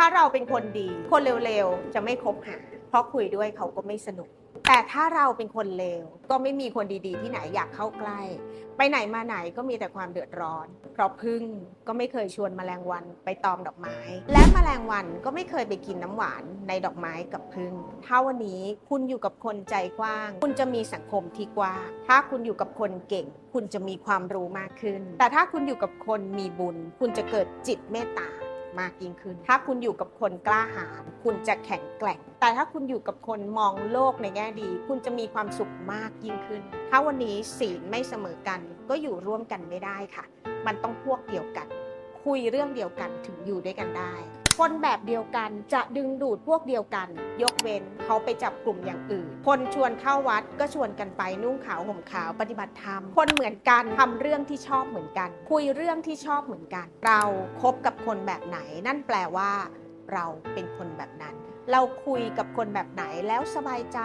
ถ้าเราเป็นคนดี คนเร็วๆ จะไม่คบหา เพราะคุยด้วยเขาก็ไม่สนุก แต่ถ้าเราเป็นคนเลว ก็ไม่มีคนดีๆ ที่ไหนอยากเข้าใกล้ ไปไหนมาไหนก็มีแต่ความเดือดร้อน เพราะพึ่งก็ไม่เคยชวนแมลงวันไปตอมดอกไม้ และแมลงวันก็ไม่เคยไปกินน้ำหวานในดอกไม้กับพึ่งถ้าวันนี้คุณอยู่กับคนใจกว้าง คุณจะมีสังคมที่กว้าง ถ้าคุณอยู่กับคนเก่ง คุณจะมีความรู้มากขึ้น แต่ถ้าคุณอยู่กับคนมีบุญ คุณจะเกิดจิตเมตตา มากยิ่งขึ้น ถ้าคุณอยู่กับคนกล้าหาญคุณจะแข็งแกร่ง แต่ถ้าคุณอยู่กับคนมองโลกในแง่ดี คุณจะมีความสุขมากยิ่งขึ้น ถ้าวันนี้ศีลไม่เสมอกัน ก็อยู่ร่วมกันไม่ได้ค่ะ มันต้องพวกเดียวกัน คุยเรื่องเดียวกันถึงอยู่ด้วยกันได้ คนแบบเดียวกันจะดึงดูดพวกเดียวกัน ยกเว้นเขาไปจับกลุ่มอย่างอื่น คนชวนเข้าวัดก็ชวนกันไปนุ่งขาวห่มขาวปฏิบัติธรรม คนเหมือนกันทำเรื่องที่ชอบเหมือนกัน คุยเรื่องที่ชอบเหมือนกัน เราคบกับคนแบบไหน นั่นแปลว่า เราเป็นคนแบบนั้น เราคุยกับคนแบบไหนแล้วสบายใจ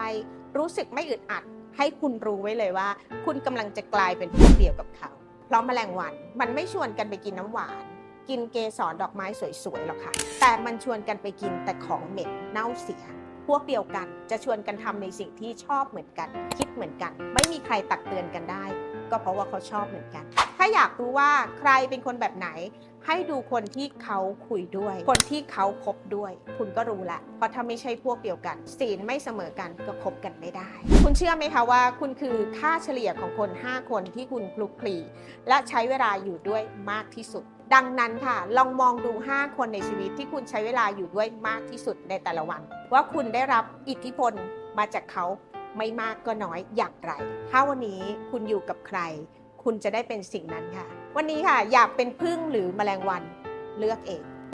รู้สึกไม่อึดอัด ให้คุณรู้ไว้เลยว่า คุณกำลังจะกลายเป็นพวกเดียวกับเขาเพราะแมลงวันมันไม่ชวนกันไปกินน้ำหวาน กินเกสรดอกไม้สวยๆหรอกค่ะ แต่มันชวนกันไปกินแต่ของเหม็นเน่าเสีย พวกเดียวกันจะชวนกันทำในสิ่งที่ชอบเหมือนกัน คิดเหมือนกัน ไม่มีใครตักเตือนกันได้ ก็เพราะว่าเขาชอบเหมือนกัน ถ้าอยากรู้ว่าใครเป็นคนแบบไหน ให้ดูคนที่เขาคุยด้วย คนที่เขาคบด้วย คุณก็รู้ละ เพราะถ้าไม่ใช่พวกเดียวกันศีลไม่เสมอกันก็คบกันไม่ได้ คุณเชื่อไหมคะว่า คุณคือค่าเฉลี่ยของคน 5 คนที่คุณคลุกคลีและใช้เวลาอยู่ด้วยมากที่สุดดังนั้นค่ะ ลองมองดู 5 คนในชีวิตที่คุณใช้เวลาอยู่ด้วยมากที่สุดในแต่ละวัน ว่าคุณได้รับอิทธิพลมาจากเขาไม่มากก็น้อยอย่างไร ถ้าวันนี้คุณอยู่กับใคร คุณจะได้เป็นสิ่งนั้นค่ะ วันนี้ค่ะอยากเป็นพึ่งหรือแมลงวันเลือกเอง